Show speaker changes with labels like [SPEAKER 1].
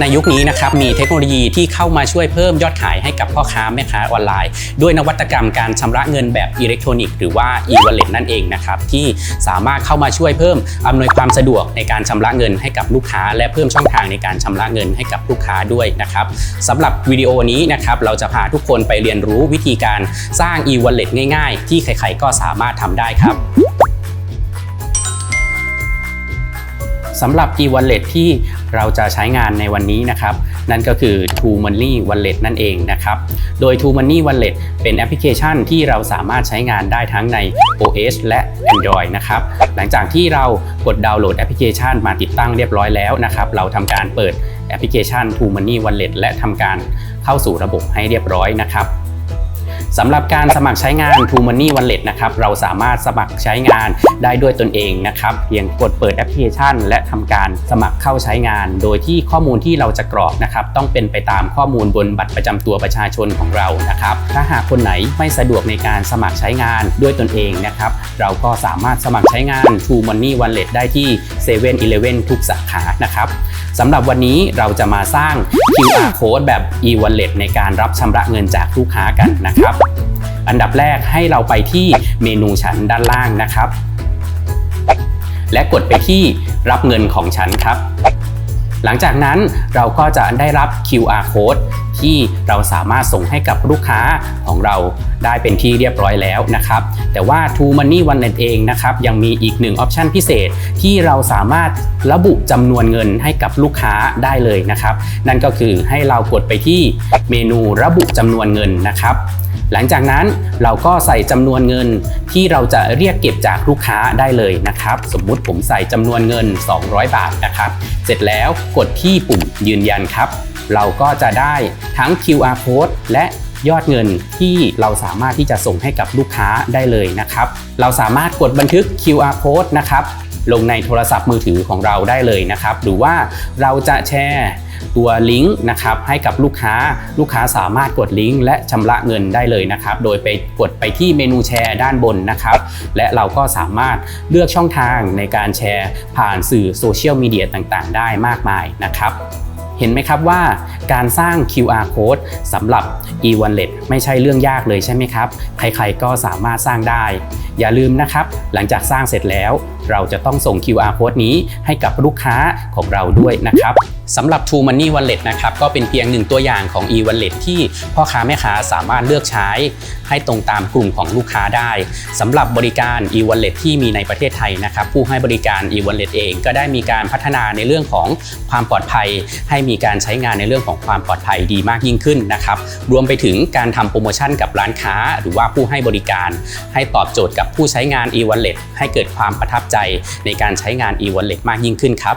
[SPEAKER 1] ในยุคนี้นะครับมีเทคโนโลยีที่เข้ามาช่วยเพิ่มยอดขายให้กับพ่อค้าแม่ค้าออนไลน์ ด้วยนวัตกรรมการชำระเงินแบบอิเล็กทรอนิกส์หรือว่า e-wallet นั่นเองนะครับที่สามารถเข้ามาช่วยเพิ่มอำนวยความสะดวกในการชำระเงินให้กับลูกค้า และเพิ่มช่องทางในการชำระเงินให้กับลูกค้าด้วยนะครับสำหรับวิดีโอนี้นะครับเราจะพาทุกคนไปเรียนรู้วิธีการสร้าง e-wallet ง่ายๆ ที่ใครๆก็สามารถทำได้ครับ สำหรับ e-wallet ที่เราจะใช้งานในวันนี้นะครับ นั่นก็คือ True Money Wallet นั่นเองนะครับ โดย True Money Wallet เป็นแอปพลิเคชันที่เราสามารถใช้งานได้ทั้งใน OS และ Android นะครับ หลังจากที่เรากดดาวน์โหลดแอปพลิเคชันมาติดตั้งเรียบร้อยแล้วนะครับ เราทำการเปิดแอปพลิเคชัน True Money Wallet และทำการเข้าสู่ระบบให้เรียบร้อยนะครับ สำหรับการสมัครใช้งาน True Money Wallet นะครับเราสามารถสมัครใช้งานได้ด้วยตนเองนะครับเพียงกดเปิดแอปพลิเคชัน และทำการสมัครเข้าใช้งาน โดยที่ข้อมูลที่เราจะกรอกนะครับต้องเป็นไปตามข้อมูลบนบัตรประจำตัวประชาชนของเรานะครับถ้าหากคนไหนไม่สะดวกในการสมัครใช้งานด้วยตนเองนะครับเราก็สามารถสมัครใช้งาน True Money Wallet ได้ที่7 e เ e ่ e อทุกสาขานะครับ สำหรับวันนี้เราจะมาสร้าง QR code แบบ e-wallet ในการรับชำระเงินจากลูกค้ากันนะครับ อันดับแรกให้เราไปที่เมนูชั้นด้านล่างนะครับ และกดไปที่รับเงินของฉันครับ หลังจากนั้นเราก็จะได้รับ QR code ที่เราสามารถส่งให้กับลูกค้าของเราได้เป็นที่เรียบร้อยแล้วนะครับ แต่ว่า True Money Wallet เองนะครับยังมีอีกหนึ่งออปชันพิเศษที่เราสามารถระบุจำนวนเงินให้กับลูกค้าได้เลยนะครับ นั่นก็คือให้เรากดไปที่เมนูระบุจำนวนเงินนะครับหลังจากนั้นเราก็ใส่จำนวนเงินที่เราจะเรียกเก็บจากลูกค้าได้เลยนะครับ สมมุติผมใส่จำนวนเงิน 200 บาทนะครับ เสร็จแล้วกดที่ปุ่มยืนยันครับ เราก็จะได้ทั้ง QR code และ ยอดเงินที่เราสามารถที่จะส่งให้กับลูกค้าได้เลยนะครับ เราสามารถกดบันทึก QR code นะครับลงในโทรศัพท์มือถือของเราได้เลยนะครับ หรือว่าเราจะแชร์ตัวลิงก์นะครับให้กับลูกค้าลูกค้าสามารถกดลิงก์และชำระเงินได้เลยนะครับ โดยไปกดไปที่เมนูแชร์ด้านบนนะครับ และเราก็สามารถเลือกช่องทางในการแชร์ผ่านสื่อโซเชียลมีเดียต่างๆ ได้มากมายนะครับ เห็นไหมครับว่าการสร้าง QR code สำหรับ e-wallet ไม่ใช่เรื่องยากเลยใช่ไหมครับ ใครๆก็สามารถสร้างได้ อย่าลืมนะครับ หลังจากสร้างเสร็จแล้ว เราจะต้องส่ง QR code นี้ให้กับลูกค้าของเราด้วยนะครับสำหรับ True Money Wallet นะครับก็เป็นเพียงหนึ่งตัวอย่างของ e-wallet ที่พ่อค้าแม่ค้าสามารถเลือกใช้ ให้ตรงตามกลุ่มของลูกค้าได้สำหรับบริการ e-wallet ที่มีในประเทศไทยนะครับผู้ให้บริการ e-wallet เองก็ได้มีการพัฒนาในเรื่องของความปลอดภัย ให้มีการใช้งานในเรื่องของความปลอดภัยดีมากยิ่งขึ้นนะครับรวมไปถึงการทำโปรโมชั่นกับร้านค้า หรือว่าผู้ให้บริการ ให้ตอบโจทย์กับผู้ใช้งาน e-wallet ให้เกิดความประทับใจใจในการใช้งาน e-wallet มากยิ่งขึ้นครับ